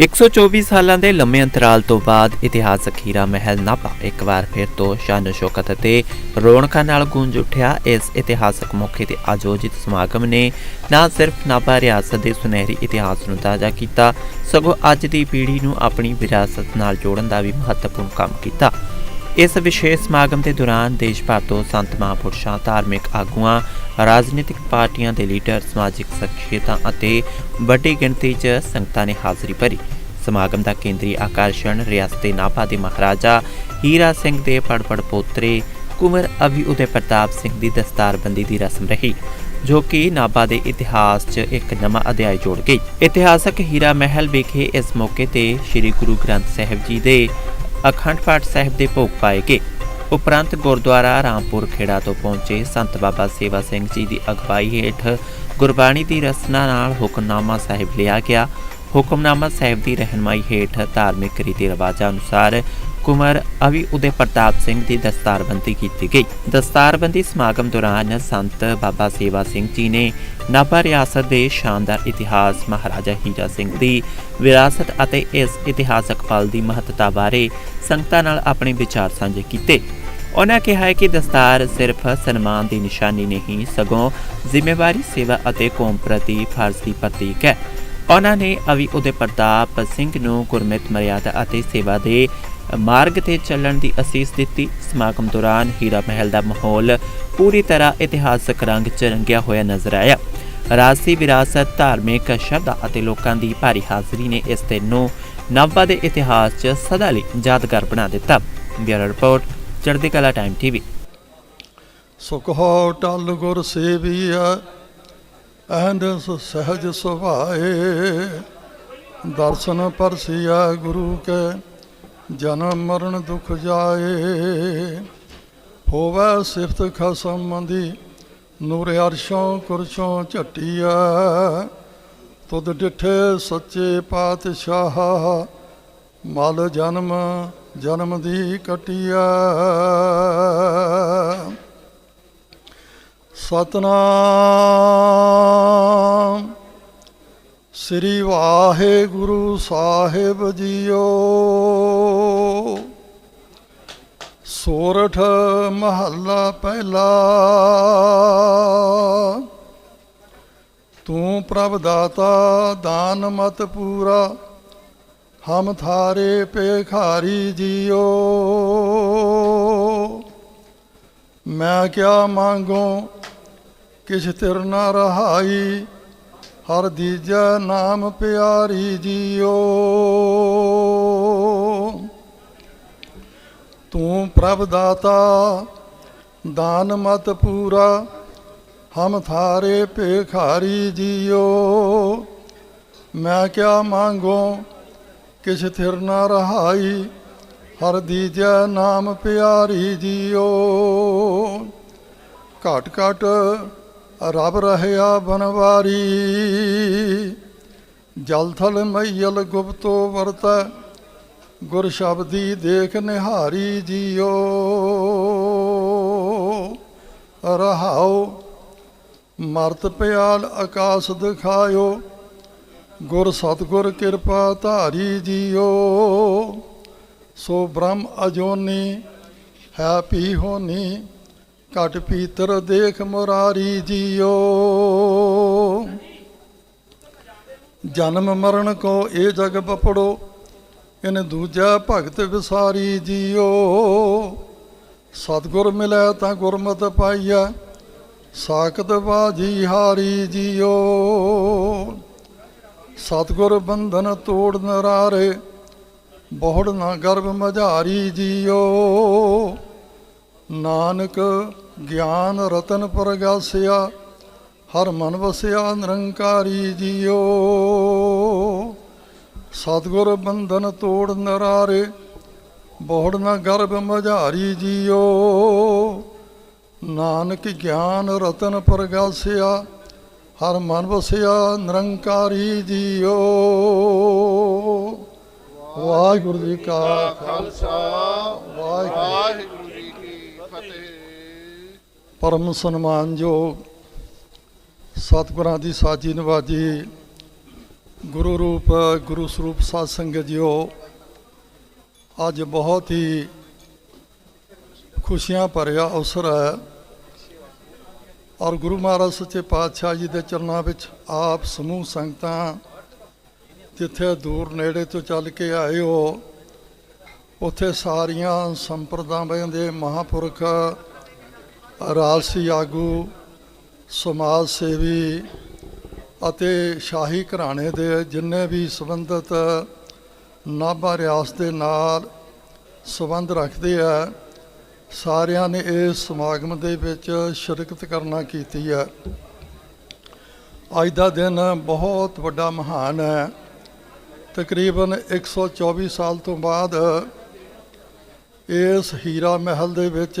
124 ਸਾਲਾਂ ਦੇ ਲੰਮੇ ਅੰਤਰਾਲ ਤੋਂ ਬਾਅਦ ਇਤਿਹਾਸਕ ਹੀਰਾ ਮਹਿਲ ਨਾਭਾ ਇੱਕ ਵਾਰ ਫਿਰ ਤੋਂ ਸ਼ਾਨ ਸ਼ੌਕਤ ਅਤੇ ਰੌਣਕਾਂ ਨਾਲ ਗੂੰਜ ਉੱਠਿਆ। ਇਸ ਇਤਿਹਾਸਕ ਮੌਕੇ ਤੇ ਆਯੋਜਿਤ ਸਮਾਗਮ ਨੇ ਨਾ ਸਿਰਫ ਨਾਭਾ ਰਿਆਸਤ ਦੇ ਸੁਨਹਿਰੀ ਇਤਿਹਾਸ ਨੂੰ ਤਾਜ਼ਾ ਕੀਤਾ, ਸਗੋਂ ਅੱਜ ਦੀ ਪੀੜ੍ਹੀ ਨੂੰ ਆਪਣੀ ਵਿਰਾਸਤ ਨਾਲ ਜੋੜਨ ਦਾ ਵੀ ਮਹੱਤਵਪੂਰਨ ਕੰਮ ਕੀਤਾ। ਇਸ ਵਿਸ਼ੇਸ਼ ਸਮਾਗਮ ਦੇ ਦੌਰਾਨ ਦੇਸ਼ ਭਰ ਤੋਂ ਸੰਤ ਮਹਾਂਪੁਰਸ਼ਾਂ, ਧਾਰਮਿਕ ਆਗੂਆਂ, ਰਾਜਨੀਤਿਕ ਪਾਰਟੀਆਂ ਦੇ ਲੀਡਰ, ਸਮਾਜਿਕ ਸ਼ਖਸੀਅਤਾਂ ਅਤੇ ਵੱਡੀ ਗਿਣਤੀ 'ਚ ਸੰਗਤਾਂ ਨੇ ਹਾਜ਼ਰੀ ਭਰੀ। ਸਮਾਗਮ ਦਾ ਕੇਂਦਰੀ ਆਕਰਸ਼ਣ ਰਿਆਸਤੇ ਨਾਭਾ ਦੇ ਮਹਾਰਾਜਾ ਹੀਰਾ ਸਿੰਘ ਦੇ ਪੜਪੜ ਪੋਤਰੇ ਕੁਮਰ ਅਭੀ ਉਦੇ ਪ੍ਰਤਾਪ ਸਿੰਘ ਦੀ ਦਸਤਾਰਬੰਦੀ ਦੀ ਰਸਮ ਰਹੀ, ਜੋ ਕਿ ਨਾਭਾ ਦੇ ਇਤਿਹਾਸ 'ਚ ਇੱਕ ਨਵਾਂ ਅਧਿਆਇ ਜੋੜ ਗਈ। ਇਤਿਹਾਸਕ ਹੀਰਾ ਮਹਿਲ ਵਿਖੇ ਇਸ ਮੌਕੇ ਤੇ ਸ੍ਰੀ ਗੁਰੂ ਗ੍ਰੰਥ ਸਾਹਿਬ ਜੀ ਦੇ ਅਖੰਡ ਪਾਠ ਸਾਹਿਬ ਦੇ ਭੋਗ ਪਾਏ ਗਏ ਉਪਰੰਤ ਗੁਰਦੁਆਰਾ ਰਾਮਪੁਰ ਖੇੜਾ ਤੋਂ ਪਹੁੰਚੇ ਸੰਤ ਬਾਬਾ ਸੇਵਾ ਸਿੰਘ ਜੀ ਦੀ ਅਗਵਾਈ ਹੇਠ ਗੁਰਬਾਣੀ ਦੀ ਰਸਨਾ ਨਾਲ ਹੁਕਮਨਾਮਾ ਸਾਹਿਬ ਲਿਆ ਗਿਆ। ਹੁਕਮਨਾਮਾ ਸਾਹਿਬ ਦੀ ਰਹਿਨਮਾਈ ਹੇਠ ਧਾਰਮਿਕ ਰੀਤੀ ਰਿਵਾਜਾਂ ਅਨੁਸਾਰ ਕੁਮਰ ਅਵੀ ਉਦੇ ਪ੍ਰਤਾਪ ਸਿੰਘ ਦੀ ਦਸਤਾਰਬੰਦੀ ਕੀਤੀ ਗਈ। ਦਸਤਾਰਬੰਦੀ ਸਮਾਗਮ ਦੌਰਾਨ ਸੰਤ ਬਾਬਾ ਸੇਵਾ ਸਿੰਘ ਜੀ ਨੇ ਨਾਭਾ ਰਿਆਸਤ ਦੇ ਸ਼ਾਨਦਾਰ ਇਤਿਹਾਸ, ਮਹਾਰਾਜਾ ਹੀਰਾ ਸਿੰਘ ਦੀ ਵਿਰਾਸਤ ਅਤੇ ਇਸ ਇਤਿਹਾਸਕ ਪਲ ਦੀ ਮਹੱਤਤਾ ਬਾਰੇ ਸੰਗਤਾਂ ਨਾਲ ਆਪਣੇ ਵਿਚਾਰ ਸਾਂਝੇ ਕੀਤੇ। ਉਹਨਾਂ ਕਿਹਾ ਹੈ ਕਿ ਦਸਤਾਰ ਸਿਰਫ ਸਨਮਾਨ ਦੀ ਨਿਸ਼ਾਨੀ ਨਹੀਂ, ਸਗੋਂ ਜ਼ਿੰਮੇਵਾਰੀ ਸੇਵਾ ਅਤੇ ਕੌਮ ਪ੍ਰਤੀ ਫਰਜ਼ ਦੀ ਪ੍ਰਤੀਕ ਹੈ। ਉਹਨਾਂ ਨੇ ਅਵੀ ਉਦੇ ਪ੍ਰਤਾਪ ਸਿੰਘ ਨੂੰ ਗੁਰਮਤਿ ਮਰਿਆਦਾ ਅਤੇ ਸੇਵਾ ਦੇ ਮਾਰਗ ਤੇ ਚੱਲਣ ਦੀ ਅਸੀਸ ਦਿੱਤੀ। ਸਮਾਗਮ ਦੌਰਾਨ ਹੀਰਾ ਮਹਿਲ ਦਾ ਮਾਹੌਲ ਪੂਰੀ ਤਰ੍ਹਾਂ ਇਤਿਹਾਸਕ ਰੰਗ ਚ ਰੰਗਿਆ ਹੋਇਆ ਨਜ਼ਰ ਆਇਆ। ਰਾਜਸੀ ਵਿਰਾਸਤ, ਧਾਰਮਿਕ ਸ਼ਰਧਾ ਅਤੇ ਲੋਕਾਂ ਦੀ ਭਾਰੀ ਹਾਜ਼ਰੀ ਨੇ ਇਸ ਦਿਨ ਨੂੰ ਨਾਭਾ ਦੇ ਇਤਿਹਾਸ 'ਚ ਸਦਾ ਲਈ ਯਾਦਗਾਰ ਬਣਾ ਦਿੱਤਾ। ਬਿਊਰੋ ਰਿਪੋਰਟ ਚੜ੍ਹਦੀ ਕਲਾ ਟਾਈਮ ਟੀਵੀ ਸੁਖ ਟਲ ਗੁਰ ਸੇਵੀਐ ਅਹੰਦਸ ਸਹਜ ਸੁਭਾਏ, ਦਰਸ਼ਨ ਪਰਸਿਆ ਗੁਰੂ ਕੇ ਜਨਮ ਮਰਨ ਦੁਖ ਜਾਏ, ਹੋਵੇ ਸਿਫਤ ਖਸਮ ਮੰਦੀ ਨੂਰ ਅਰਸ਼ੋਂ ਕੁਰਸ਼ੋਂ ਝਟਿਆ ਤੁਦ ਡਿਠੇ ਸੱਚੇ ਪਾਤਸ਼ਾਹ, ਮਲ ਜਨਮ ਜਨਮ ਦੀ ਕਟਿਆ ਸਤਨਾਮ। ਸ੍ਰੀ ਵਾਹਿਗੁਰੂ ਸਾਹਿਬ ਜੀਓ। ਸੋਰਠ ਮਹੱਲਾ ਪਹਿਲਾ। ਤੂੰ ਪ੍ਰਭ ਦਾਤਾ, ਦਾਨ ਮਤ ਪੂਰਾ, ਹਮ ਥਾਰੇ ਪੇਖਾਰੀ ਜੀਓ। ਮੈਂ ਕਿਆ ਮੰਗੋ, ਕਿਛ ਤਿਰ ਨਾ ਰਹਾਈ ਹਰ ਦੀਜੈ ਨਾਮ ਪਿਆਰੀ ਜੀਓ। ਤੂੰ ਪ੍ਰਭ ਦਾਤਾ, ਦਾਨ ਮਤ ਪੂਰਾ, ਹਮ ਥਾਰੇ ਭੇਖਾਰੀ ਜੀਓ। ਮੈਂ ਕਿਆ ਮੰਗੋ, ਕਿਛ ਥਿਰ ਨਾ ਰਹਾਈ, ਹਰ ਦੀਜੈ ਨਾਮ ਪਿਆਰੀ ਜੀਓ। ਘਟ ਘਟ ਰਬ ਰਹਿਆ ਬਨਵਾਰੀ। ਜਲਥਲ ਮਈਲ ਗੁਪਤੋ ਵਰਤੈ, ਗੁਰ ਸ਼ਬਦੀ ਦੇਖ ਨਿਹਾਰੀ ਜੀਓ। ਰਹਾਓ ਮਰਤ ਪਿਆਲ ਆਕਾਸ ਦਿਖਾਇਓ, ਗੁਰ ਸਤਗੁਰ ਕਿਰਪਾ ਧਾਰੀ ਜੀਓ। ਸੋ ਬ੍ਰਹਮ ਅਜੋਨੀ, ਹੈ ਪੀ ਹੋਨੀ ਘਟ ਪੀਤਰ ਦੇਖ ਮੁਰਾਰੀ ਜੀਓ। ਜਨਮ ਮਰਨ ਕੋ ਇਹ ਜਗ ਬਪੜੋ, ਇਨ ਦੂਜਾ ਭਗਤ ਵਿਸਾਰੀ ਜੀਓ। ਸਤਗੁਰ ਮਿਲੈ ਤਾਂ ਗੁਰਮਤਿ ਪਾਈਐ, ਸਾਖਤ ਬਾਜੀ ਹਾਰੀ ਜੀਓ। ਸਤਗੁਰ ਬੰਧਨ ਤੋੜ ਨਰਾਰੇ, ਬਹੁੜ ਨਾ ਗਰਭ ਮਝਾਰੀ ਜੀਓ। ਨਾਨਕ ਗਿਆਨ ਰਤਨ ਪ੍ਰਗਾਸਿਆ, ਹਰ ਮਨ ਵਸਿਆ ਨਿਰੰਕਾਰੀ ਜੀਓ। ਸਤਗੁਰ ਬੰਧਨ ਤੋੜ ਨਰਾਰੇ, ਬਹੁੜ ਨਾ ਗਰਭ ਮਝਾਰੀ ਜੀਓ। ਨਾਨਕ ਗਿਆਨ ਰਤਨ ਪ੍ਰਗਾਸਿਆ, ਹਰ ਮਨ ਵਸਿਆ ਨਿਰੰਕਾਰੀ ਜੀਓ। ਵਾਹਿਗੁਰੂ ਜੀ ਕਾ ਖਾਲਸਾ, ਵਾਹਿਗੁਰੂ ਫਤਿਹ ਪਰਮ ਸਨਮਾਨਯੋਗ ਸਤਿਗੁਰਾਂ ਦੀ ਸਾਜੀ ਨਵਾਜੀ ਗੁਰੂ ਰੂਪ, ਗੁਰੂ ਸਰੂਪ ਸਾਧ ਸੰਗਤ ਜੀਓ, ਅੱਜ ਬਹੁਤ ਹੀ ਖੁਸ਼ੀਆਂ ਭਰਿਆ ਅਵਸਰ ਹੈ। ਔਰ ਗੁਰੂ ਮਹਾਰਾਜ ਸੱਚੇ ਪਾਤਸ਼ਾਹ ਜੀ ਦੇ ਚਰਨਾਂ ਵਿੱਚ ਆਪ ਸਮੂਹ ਸੰਗਤਾਂ ਜਿੱਥੇ ਦੂਰ ਨੇੜੇ ਤੋਂ ਚੱਲ ਕੇ ਆਏ ਹੋ, ਉੱਥੇ ਸਾਰੀਆਂ ਸੰਪਰਦਾਵਾਂ ਦੇ ਮਹਾਪੁਰਖ ਰਾਜਸੀ ਆਗੂ, ਸਮਾਜ ਸੇਵੀ ਅਤੇ ਸ਼ਾਹੀ ਘਰਾਣੇ ਦੇ ਜਿੰਨੇ ਵੀ ਸੰਬੰਧਿਤ ਨਾਭਾ ਰਿਆਸਤ ਦੇ ਨਾਲ ਸੰਬੰਧ ਰੱਖਦੇ ਆ, ਸਾਰਿਆਂ ਨੇ ਇਸ ਸਮਾਗਮ ਦੇ ਵਿੱਚ ਸ਼ਿਰਕਤ ਕਰਨਾ ਕੀਤੀ ਹੈ ਅੱਜ ਦਾ ਦਿਨ ਬਹੁਤ ਵੱਡਾ ਮਹਾਨ ਹੈ। ਤਕਰੀਬਨ 124 ਸਾਲ ਤੋਂ ਬਾਅਦ ਇਸ ਹੀਰਾ ਮਹਿਲ ਦੇ ਵਿੱਚ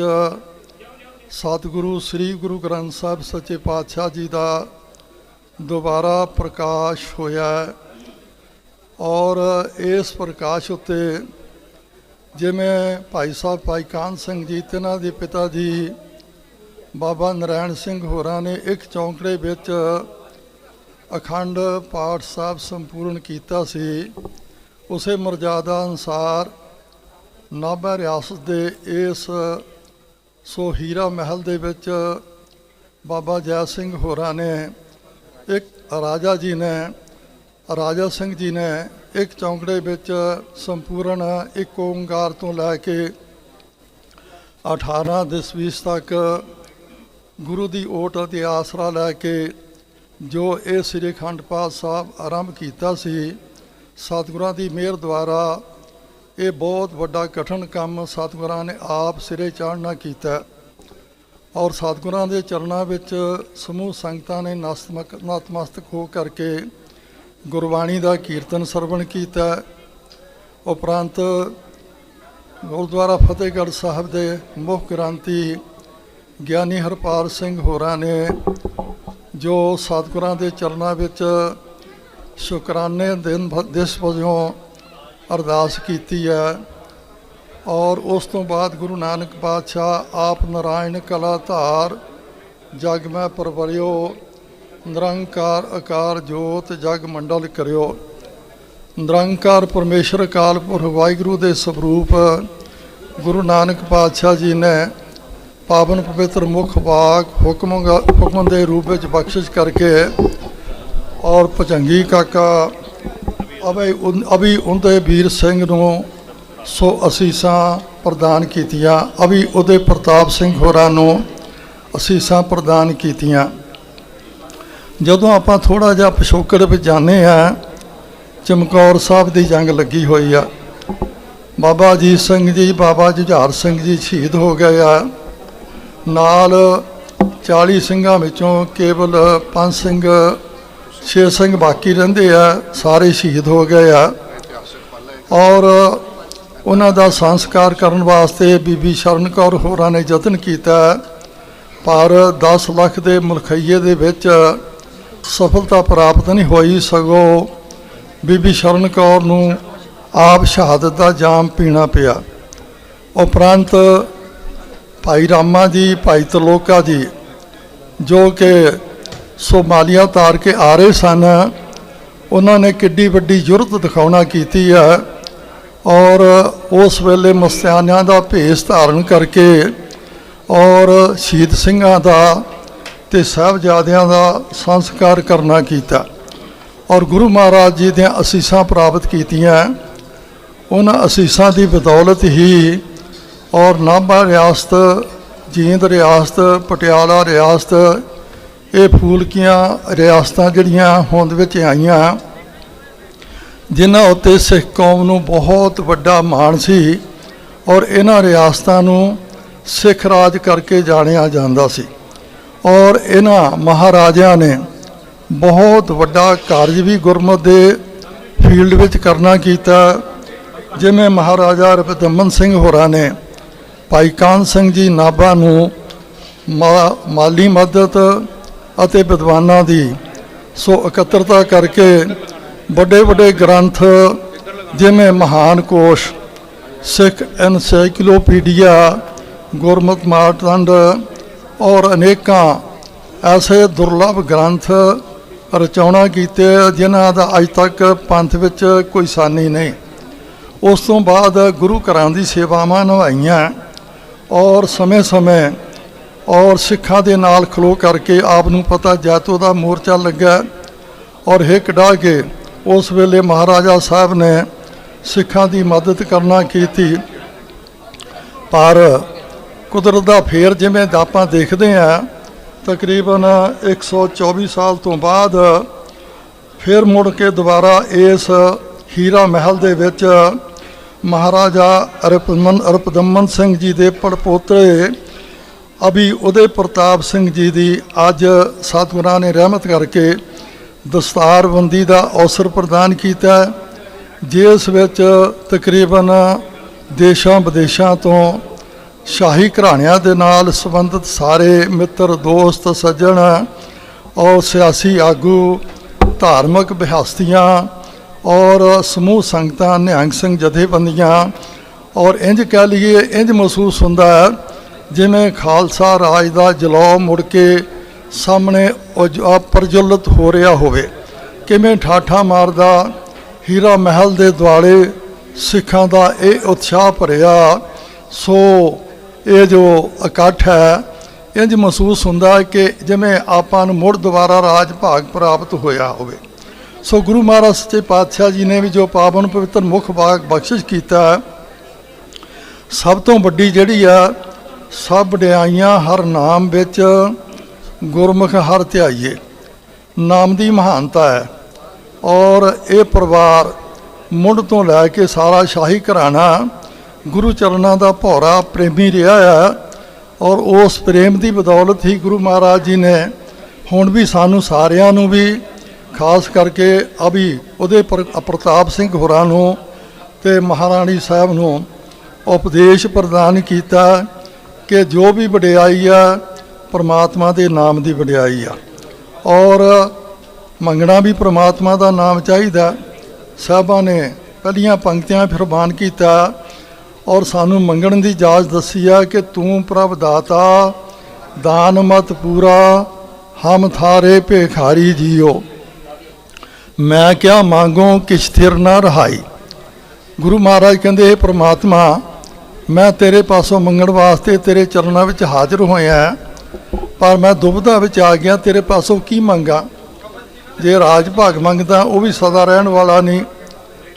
ਸਤਿਗੁਰੂ, ਸ੍ਰੀ ਗੁਰੂ ਗ੍ਰੰਥ ਸਾਹਿਬ ਸੱਚੇ ਪਾਤਸ਼ਾਹ ਜੀ ਦਾ ਦੁਬਾਰਾ ਪ੍ਰਕਾਸ਼ ਹੋਇਆ ਔਰ ਇਸ ਪ੍ਰਕਾਸ਼ ਉੱਤੇ ਜਿਵੇਂ ਭਾਈ ਸਾਹਿਬ ਭਾਈ ਕਾਨ ਸਿੰਘ ਜੀ ਤਿਨਾਂ ਦੇ ਪਿਤਾ ਜੀ ਬਾਬਾ ਨਰਾਇਣ ਸਿੰਘ ਹੋਰਾਂ ਨੇ ਇੱਕ ਚੌਂਕੜੇ ਵਿੱਚ ਅਖੰਡ ਪਾਠ ਸਾਹਿਬ ਸੰਪੂਰਨ ਕੀਤਾ ਸੀ, ਉਸੇ ਮਰਜ਼ਾਦਾ ਅਨੁਸਾਰ ਨਾਭਾ ਰਿਆਸਤ ਦੇ ਇਸ ਸੋ ਹੀਰਾ ਮਹਿਲ ਦੇ ਵਿੱਚ ਬਾਬਾ ਜੈ ਸਿੰਘ ਹੋਰਾਂ ਨੇ, ਇੱਕ ਰਾਜਾ ਜੀ ਨੇ, ਰਾਜਾ ਸਿੰਘ ਜੀ ਨੇ ਇੱਕ ਚੌਂਕੜੇ ਵਿੱਚ ਸੰਪੂਰਨ ਇੱਕ ਓੰਕਾਰ ਤੋਂ ਲੈ ਕੇ 18 ਦਸਵੀਸ ਤੱਕ ਗੁਰੂ ਦੀ ਓਟ ਅਤੇ ਆਸਰਾ ਲੈ ਕੇ ਜੋ ਇਹ ਸ੍ਰੀ ਅਖੰਡ ਪਾਠ ਸਾਹਿਬ ਆਰੰਭ ਕੀਤਾ ਸੀ, ਸਤਿਗੁਰਾਂ ਦੀ ਮਿਹਰ ਦੁਆਰਾ ਇਹ ਬਹੁਤ ਵੱਡਾ ਕਠਿਨ ਕੰਮ ਸਤਿਗੁਰਾਂ ਨੇ ਆਪ ਸਿਰੇ ਚਾੜਨਾ ਕੀਤਾ। ਔਰ ਸਤਿਗੁਰਾਂ ਦੇ ਚਰਨਾਂ ਵਿੱਚ ਸਮੂਹ ਸੰਗਤਾਂ ਨੇ ਨਸਤਮਕ ਨਤਮਸਤਕ ਹੋ ਕਰਕੇ ਗੁਰਬਾਣੀ ਦਾ ਕੀਰਤਨ ਸਰਵਣ ਕੀਤਾ। ਉਪਰੰਤ ਗੁਰਦੁਆਰਾ ਫਤਿਹਗੜ੍ਹ ਸਾਹਿਬ ਦੇ ਮੁੱਖ ਗ੍ਰੰਥੀ ਗਿਆਨੀ ਹਰਪਾਲ ਸਿੰਘ ਹੋਰਾਂ ਨੇ ਜੋ ਸਤਿਗੁਰਾਂ ਦੇ ਚਰਨਾਂ ਵਿੱਚ ਸ਼ੁਕਰਾਨੇ ਦਿਨ ਦਿਸ ਵਜੋਂ ਅਰਦਾਸ ਕੀਤੀ ਹੈ ਔਰ ਉਸ ਤੋਂ ਬਾਅਦ ਗੁਰੂ ਨਾਨਕ ਪਾਤਸ਼ਾਹ ਆਪ ਨਾਰਾਇਣ ਕਲਾ ਧਾਰ ਜਗ ਮੈਂ ਪਰਵਰਿਓ, ਨਿਰੰਕਾਰ ਆਕਾਰ ਜੋਤ ਜਗ ਮੰਡਲ ਕਰਿਓ। ਨਿਰੰਕਾਰ ਪਰਮੇਸ਼ਰ ਅਕਾਲ ਪੁਰਖ ਵਾਹਿਗੁਰੂ ਦੇ ਸਰੂਪ ਗੁਰੂ ਨਾਨਕ ਪਾਤਸ਼ਾਹ ਜੀ ਨੇ ਪਾਵਨ ਪਵਿੱਤਰ ਮੁਖ ਬਾਗ ਹੁਕਮ ਹੁਕਮ ਦੇ ਰੂਪ ਵਿੱਚ ਬਖਸ਼ਿਸ਼ ਕਰਕੇ ਔਰ ਭਜੰਗੀ ਕਾਕਾ ਅਭੈ ਉਨ- ਅਭੀ ਉਹਦੇ ਵੀਰ ਸਿੰਘ ਨੂੰ ਸੋ ਅਸੀਸਾਂ ਪ੍ਰਦਾਨ ਕੀਤੀਆਂ। ਅਭੀ ਉਹਦੇ ਪ੍ਰਤਾਪ ਸਿੰਘ ਹੋਰਾਂ ਨੂੰ ਅਸੀਸਾਂ ਪ੍ਰਦਾਨ ਕੀਤੀਆਂ। ਜਦੋਂ ਆਪਾਂ ਥੋੜਾ ਜਿਹਾ ਪਿਛੋਕੜ ਵਿੱਚ ਜਾਂਦੇ ਆ ਚਮਕੌਰ ਸਾਹਿਬ ਦੀ ਜੰਗ ਲੱਗੀ ਹੋਈ ਆ। ਬਾਬਾ ਅਜੀਤ ਸਿੰਘ ਜੀ, ਬਾਬਾ ਜੁਝਾਰ ਸਿੰਘ ਜੀ ਸ਼ਹੀਦ ਹੋ ਗਏ ਆ। ਨਾਲ 40 ਸਿੰਘਾਂ ਵਿੱਚੋਂ ਕੇਵਲ 5 ਸਿੰਘ 6 ਸਿੰਘ ਬਾਕੀ ਰਹਿੰਦੇ ਆ, ਸਾਰੇ ਸ਼ਹੀਦ ਹੋ ਗਏ ਆ। ਔਰ ਉਹਨਾਂ ਦਾ ਸੰਸਕਾਰ ਕਰਨ ਵਾਸਤੇ ਬੀਬੀ ਸ਼ਰਨ ਕੌਰ ਹੋਰਾਂ ਨੇ ਯਤਨ ਕੀਤਾ। ਪਰ 10 ਲੱਖ ਦੇ ਮੁਲਖਈਏ ਦੇ ਵਿੱਚ ਸਫਲਤਾ ਪ੍ਰਾਪਤ ਨਹੀਂ ਹੋਈ, ਸਗੋਂ ਬੀਬੀ ਸ਼ਰਨ ਕੌਰ ਨੂੰ ਆਪ ਸ਼ਹਾਦਤ ਦਾ ਜਾਮ ਪੀਣਾ ਪਿਆ। ਉਪਰੰਤ ਭਾਈ ਰਾਮਾ ਜੀ, ਭਾਈ ਤਲੋਕਾ ਜੀ, ਜੋ ਕਿ ਸੋਮਾਲੀਆ ਤਾਰ ਕੇ ਆ ਰਹੇ ਸਨ। ਉਹਨਾਂ ਨੇ ਕਿੱਡੀ ਵੱਡੀ ਜੁਰਤ ਦਿਖਾਉਣਾ ਕੀਤੀ ਹੈ ਔਰ ਉਸ ਵੇਲੇ ਮਸਤਿਆਨਿਆਂ ਦਾ ਭੇਸ ਧਾਰਨ ਕਰਕੇ ਔਰ ਸ਼ਹੀਦ ਸਿੰਘਾਂ ਦਾ ਤੇ ਸਾਹਿਬਜ਼ਾਦਿਆਂ ਦਾ ਸੰਸਕਾਰ ਕਰਨਾ ਕੀਤਾ ਔਰ ਗੁਰੂ ਮਹਾਰਾਜ ਜੀ ਦੀਆਂ ਅਸੀਸਾਂ ਪ੍ਰਾਪਤ ਕੀਤੀਆਂ। ਉਹਨਾਂ ਅਸੀਸਾਂ ਦੀ ਬਦੌਲਤ ਹੀ ਔਰ ਨਾਭਾ ਰਿਆਸਤ, ਜੀਂਦ ਰਿਆਸਤ, ਪਟਿਆਲਾ ਰਿਆਸਤ ਇਹ ਫੂਲਕੀਆਂ ਰਿਆਸਤਾਂ ਜਿਹੜੀਆਂ ਹੋਂਦ ਵਿੱਚ ਆਈਆਂ, ਜਿਨ੍ਹਾਂ ਉੱਤੇ ਸਿੱਖ ਕੌਮ ਨੂੰ ਬਹੁਤ ਵੱਡਾ ਮਾਣ ਸੀ ਔਰ ਇਹਨਾਂ ਰਿਆਸਤਾਂ ਨੂੰ ਸਿੱਖ ਰਾਜ ਕਰਕੇ ਜਾਣਿਆ ਜਾਂਦਾ ਸੀ। ਔਰ ਇਹਨਾਂ ਮਹਾਰਾਜਿਆਂ ਨੇ ਬਹੁਤ ਵੱਡਾ ਕਾਰਜ ਵੀ ਗੁਰਮਤ ਦੇ ਫੀਲਡ ਵਿੱਚ ਕਰਨਾ ਕੀਤਾ, ਜਿਵੇਂ ਮਹਾਰਾਜਾ ਰਵਿੰਦਰ ਸਿੰਘ ਹੋਰਾਂ ਨੇ ਭਾਈ ਕਾਨ ਸਿੰਘ ਜੀ ਨਾਭਾ ਨੂੰ ਮਾ- ਮਾਲੀ ਮਦਦ ਅਤੇ ਵਿਦਵਾਨਾਂ ਦੀ ਸੋ ਇਕੱਤਰਤਾ ਕਰਕੇ ਵੱਡੇ ਵੱਡੇ ਗ੍ਰੰਥ ਜਿਵੇਂ ਮਹਾਨ ਕੋਸ਼, ਸਿੱਖ ਐਨਸਾਈਕਲੋਪੀਡੀਆ, ਗੁਰਮਤਿ ਮਾਰਤੰਡ ਔਰ ਅਨੇਕਾਂ ਐਸੇ ਦੁਰਲਭ ਗ੍ਰੰਥ ਰਚਾਉਣਾ ਕੀਤੇ ਜਿਨ੍ਹਾਂ ਦਾ ਅੱਜ ਤੱਕ ਪੰਥ ਵਿੱਚ ਕੋਈ ਸਾਨੀ ਨਹੀਂ। ਉਸ ਤੋਂ ਬਾਅਦ ਗੁਰੂ ਘਰਾਂ ਦੀ ਸੇਵਾਵਾਂ ਨਿਭਾਈਆਂ ਔਰ ਸਮੇਂ-ਸਮੇਂ ਔਰ ਸਿੱਖਾਂ ਦੇ ਨਾਲ ਖਲੋ ਕਰਕੇ ਆਪ ਨੂੰ ਪਤਾ ਜਾਤੋ ਦਾ ਮੋਰਚਾ ਲੱਗਾ ਔਰ ਹਿੱਕ ਢਾਹ ਕੇ ਉਸ ਵੇਲੇ ਮਹਾਰਾਜਾ ਸਾਹਿਬ ਨੇ ਸਿੱਖਾਂ ਦੀ ਮਦਦ ਕਰਨਾ ਕੀਤੀ। ਪਰ ਕੁਦਰਤ ਦਾ ਫੇਰ ਜਿਵੇਂ ਆਪਾਂ ਦੇਖਦੇ ਆ ਤਕਰੀਬਨ 124 ਸਾਲ ਤੋਂ ਬਾਅਦ ਫਿਰ ਮੁੜ ਕੇ ਦੁਬਾਰਾ ਇਸ ਹੀਰਾ ਮਹਿਲ ਦੇ ਵਿੱਚ ਮਹਾਰਾਜਾ ਰਪਮਨ ਰਪਦਮਨ ਸਿੰਘ ਜੀ ਦੇ ਪੜਪੋਤਰੇ ਅਭੀ ਉਦੇ ਪ੍ਰਤਾਪ ਸਿੰਘ ਜੀ ਦੀ ਅੱਜ ਸਤਿਗੁਰਾਂ ਨੇ ਰਹਿਮਤ ਕਰਕੇ ਦਸਤਾਰਬੰਦੀ ਦਾ ਅਵਸਰ ਪ੍ਰਦਾਨ ਕੀਤਾ ਜਿਸ ਵਿੱਚ ਤਕਰੀਬਨ ਦੇਸ਼ਾਂ ਵਿਦੇਸ਼ਾਂ ਤੋਂ ਸ਼ਾਹੀ ਘਰਾਣਿਆਂ ਦੇ ਨਾਲ ਸੰਬੰਧਿਤ ਸਾਰੇ ਮਿੱਤਰ, ਦੋਸਤ, ਸੱਜਣ ਔਰ ਸਿਆਸੀ ਆਗੂ, ਧਾਰਮਿਕ ਬਿਹਸਤੀਆਂ ਔਰ ਸਮੂਹ ਸੰਗਤਾਂ, ਨਿਹੰਗ ਸਿੰਘ ਜਥੇਬੰਦੀਆਂ ਔਰ ਇੰਜ ਕਹਿ ਲਈਏ, ਇੰਜ ਮਹਿਸੂਸ ਹੁੰਦਾ ਹੈ ਜਿਵੇਂ ਖਾਲਸਾ ਰਾਜ ਦਾ ਜਲੌ ਮੁੜ ਕੇ ਸਾਹਮਣੇ ਉਜ- ਹੋ ਰਿਹਾ ਹੋਵੇ, ਕਿਵੇਂ ਠਾਠਾ ਮਾਰਦਾ ਹੀਰਾ ਮਹਿਲ ਦੇ ਦੁਆਲੇ ਸਿੱਖਾਂ ਦਾ ਇਹ ਉਤਸ਼ਾਹ ਭਰਿਆ, ਸੋ ਇਹ ਜੋ ਇਕੱਠ ਹੈ, ਇੰਜ ਮਹਿਸੂਸ ਹੁੰਦਾ ਹੈ ਕਿ ਜਿਵੇਂ ਆਪਾਂ ਨੂੰ ਮੁੜ ਦੁਬਾਰਾ ਰਾਜ ਭਾਗ ਪ੍ਰਾਪਤ ਹੋਇਆ ਹੋਵੇ। ਸੋ ਗੁਰੂ ਮਹਾਰਾਜ ਸੱਚੇ ਪਾਤਸ਼ਾਹ ਜੀ ਨੇ ਵੀ ਜੋ ਪਾਵਨ ਪਵਿੱਤਰ ਮੁਖ ਬਾਗ ਬਖਸ਼ਿਸ਼ ਕੀਤਾ, ਸਭ ਤੋਂ ਵੱਡੀ ਜਿਹੜੀ ਆ ਸਭ ਡਿਆਈਆਂ ਹਰ ਨਾਮ ਵਿੱਚ ਗੁਰਮੁਖ ਹਰ ਧਿਆਈਏ। ਨਾਮ ਦੀ ਮਹਾਨਤਾ ਹੈ। ਔਰ ਇਹ ਪਰਿਵਾਰ ਮੁੱਢ ਤੋਂ ਲੈ ਕੇ ਸਾਰਾ ਸ਼ਾਹੀ ਘਰਾਣਾ ਗੁਰੂ ਚਰਨਾਂ ਦਾ ਭੌਰਾ ਪ੍ਰੇਮੀ ਰਿਹਾ ਹੈ। ਔਰ ਉਸ ਪ੍ਰੇਮ ਦੀ ਬਦੌਲਤ ਹੀ ਗੁਰੂ ਮਹਾਰਾਜ ਜੀ ਨੇ ਹੁਣ ਵੀ ਸਾਨੂੰ ਸਾਰਿਆਂ ਨੂੰ ਵੀ, ਖਾਸ ਕਰਕੇ ਅਭੀ ਉਹਦੇ ਪ੍ਰਤਾਪ ਸਿੰਘ ਹੋਰਾਂ ਨੂੰ ਤੇ ਮਹਾਰਾਣੀ ਸਾਹਿਬ ਨੂੰ ਉਪਦੇਸ਼ ਪ੍ਰਦਾਨ ਕੀਤਾ। ਕਿ ਜੋ ਵੀ ਵਡਿਆਈ ਆ, ਪ੍ਰਮਾਤਮਾ ਦੇ ਨਾਮ ਦੀ ਵਡਿਆਈ ਆ। ਔਰ ਮੰਗਣਾ ਵੀ ਪ੍ਰਮਾਤਮਾ ਦਾ ਨਾਮ ਚਾਹੀਦਾ। ਸਾਹਿਬਾਂ ਨੇ ਪਹਿਲੀਆਂ ਪੰਕਤੀਆਂ ਫਰਮਾਨ ਕੀਤਾ ਔਰ ਸਾਨੂੰ ਮੰਗਣ ਦੀ ਜਾਚ ਦੱਸੀ ਆ ਕਿ ਤੂੰ ਪ੍ਰਭ ਦਾਤਾ, ਦਾਨ ਮਤ ਪੂਰਾ, ਹਮ ਥਾਰੇ ਭੇਖਾਰੀ ਜੀਓ। ਮੈਂ ਕਿਆ ਮੰਗੋ ਕਿਛ ਥਿਰ ਨਾ ਰਹਾਈ। ਗੁਰੂ ਮਹਾਰਾਜ ਕਹਿੰਦੇ ਇਹ ਪ੍ਰਮਾਤਮਾ ਮੈਂ ਤੇਰੇ ਪਾਸੋਂ ਮੰਗਣ ਵਾਸਤੇ ਤੇਰੇ ਚਰਨਾਂ ਵਿੱਚ ਹਾਜ਼ਰ ਹੋਇਆ ਪਰ ਮੈਂ ਦੁਬਧਾ ਵਿੱਚ ਆ ਗਿਆ, ਤੇਰੇ ਪਾਸੋਂ ਕੀ ਮੰਗਾ? ਜੇ ਰਾਜ ਭਾਗ ਮੰਗਦਾ, ਉਹ ਵੀ ਸਦਾ ਰਹਿਣ ਵਾਲਾ ਨਹੀਂ।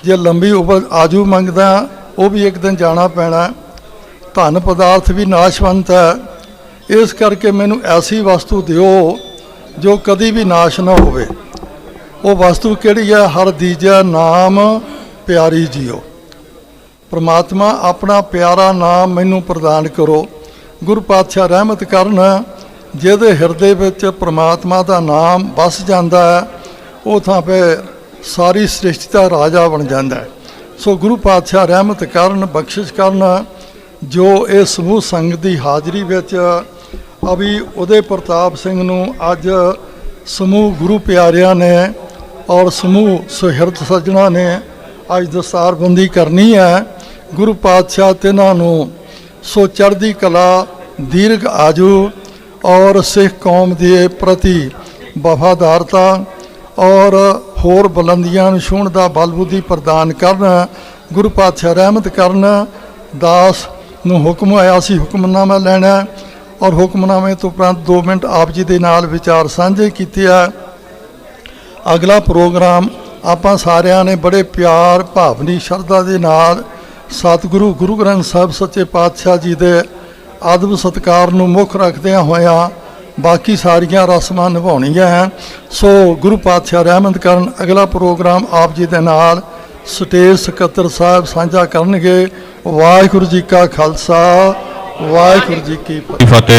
ਜੇ ਲੰਬੀ ਉਮਰ ਆਜੂ ਮੰਗਦਾ, ਉਹ ਵੀ ਇੱਕ ਦਿਨ ਜਾਣਾ ਪੈਣਾ। ਧਨ ਪਦਾਰਥ ਵੀ ਨਾਸ਼ਵੰਤ ਹੈ। ਇਸ ਕਰਕੇ ਮੈਨੂੰ ਐਸੀ ਵਸਤੂ ਦਿਓ, ਜੋ ਕਦੀ ਵੀ ਨਾਸ਼ ਨਾ ਹੋਵੇ। ਉਹ ਵਸਤੂ ਕਿਹੜੀ ਹੈ? ਹਰ ਦੀਜਾ ਨਾਮ ਪਿਆਰੀ ਜੀਓ। ਪ੍ਰਮਾਤਮਾ ਆਪਣਾ ਪਿਆਰਾ ਨਾਮ ਮੈਨੂੰ ਪ੍ਰਦਾਨ ਕਰੋ। ਗੁਰੂ ਪਾਤਸ਼ਾਹ ਰਹਿਮਤ ਕਰਨ, ਜਿਹਦੇ ਹਿਰਦੇ ਵਿੱਚ ਪ੍ਰਮਾਤਮਾ ਦਾ ਨਾਮ ਵਸ ਜਾਂਦਾ ਹੈ, ਉਹ ਥਾਂ 'ਤੇ ਸਾਰੀ ਸ੍ਰਿਸ਼ਟੀ ਦਾ ਰਾਜਾ ਬਣ ਜਾਂਦਾ ਹੈ। ਸੋ ਗੁਰੂ ਪਾਤਸ਼ਾਹ ਰਹਿਮਤ ਕਰਨ, ਬਖਸ਼ਿਸ਼ ਕਰਨ, ਜੋ ਇਹ ਸਮੂਹ ਸੰਗਤ ਦੀ ਹਾਜ਼ਰੀ ਵਿੱਚ ਅਭੀ ਉਦੇ ਪ੍ਰਤਾਪ ਸਿੰਘ ਨੂੰ ਅੱਜ ਸਮੂਹ ਗੁਰੂ ਪਿਆਰਿਆਂ ਨੇ ਔਰ ਸਮੂਹ ਸੁਹਿਰਦ ਸੱਜਣਾ ਨੇ ਅੱਜ ਦਸਤਾਰਬੰਦੀ ਕਰਨੀ ਹੈ ਗੁਰੂ ਪਾਤਸ਼ਾਹ ਤਿਨਾਂ ਨੂੰ ਸੋ ਚੜ੍ਹਦੀ ਕਲਾ, ਦੀਰਘ ਆਜੂ ਔਰ ਸਿੱਖ ਕੌਮ ਦੇ ਪ੍ਰਤੀ ਵਫਾਦਾਰਤਾ ਔਰ ਹੋਰ ਬੁਲੰਦੀਆਂ ਨੂੰ ਛੂਹਣ ਦਾ ਬਲਬੁੱਧੀ ਪ੍ਰਦਾਨ ਕਰਨ, ਗੁਰੂ ਪਾਤਸ਼ਾਹ ਰਹਿਮਤ ਕਰਨ, ਦਾਸ ਨੂੰ ਹੁਕਮ ਆਇਆ ਸੀ, ਹੁਕਮਨਾਮਾ ਲੈਣਾ ਔਰ ਹੁਕਮਨਾਮੇ ਤੋਂ ਉਪਰੰਤ 2 ਮਿੰਟ ਆਪ ਜੀ ਦੇ ਨਾਲ ਵਿਚਾਰ ਸਾਂਝੇ ਕੀਤੇ ਆ। ਅਗਲਾ ਪ੍ਰੋਗਰਾਮ ਆਪਾਂ ਸਾਰਿਆਂ ਨੇ ਬੜੇ ਪਿਆਰ, ਭਾਵਨੀ, ਸ਼ਰਧਾ ਦੇ ਨਾਲ ਸਤਿਗੁਰੂ ਗੁਰੂ ਗ੍ਰੰਥ ਸਾਹਿਬ ਸੱਚੇ ਪਾਤਸ਼ਾਹ ਜੀ ਦੇ ਆਦਬ ਸਤਕਾਰ ਨੂੰ ਮੁੱਖ ਰੱਖਦਿਆਂ ਹੋਇਆਂ ਬਾਕੀ ਸਾਰੀਆਂ ਰਸਮਾਂ ਨਿਭਾਉਣੀਆਂ ਹੈ। ਸੋ ਗੁਰੂ ਪਾਤਸ਼ਾਹ ਰਹਿਮਤ ਕਰਨ, ਅਗਲਾ ਪ੍ਰੋਗਰਾਮ ਆਪ ਜੀ ਦੇ ਨਾਲ ਸਟੇਜ ਸਕੱਤਰ ਸਾਹਿਬ ਸਾਂਝਾ ਕਰਨਗੇ। ਵਾਹਿਗੁਰੂ ਜੀ ਕਾ ਖਾਲਸਾ ਵਾਹਿਗੁਰੂ ਜੀ ਕੀ ਫਤਿਹ।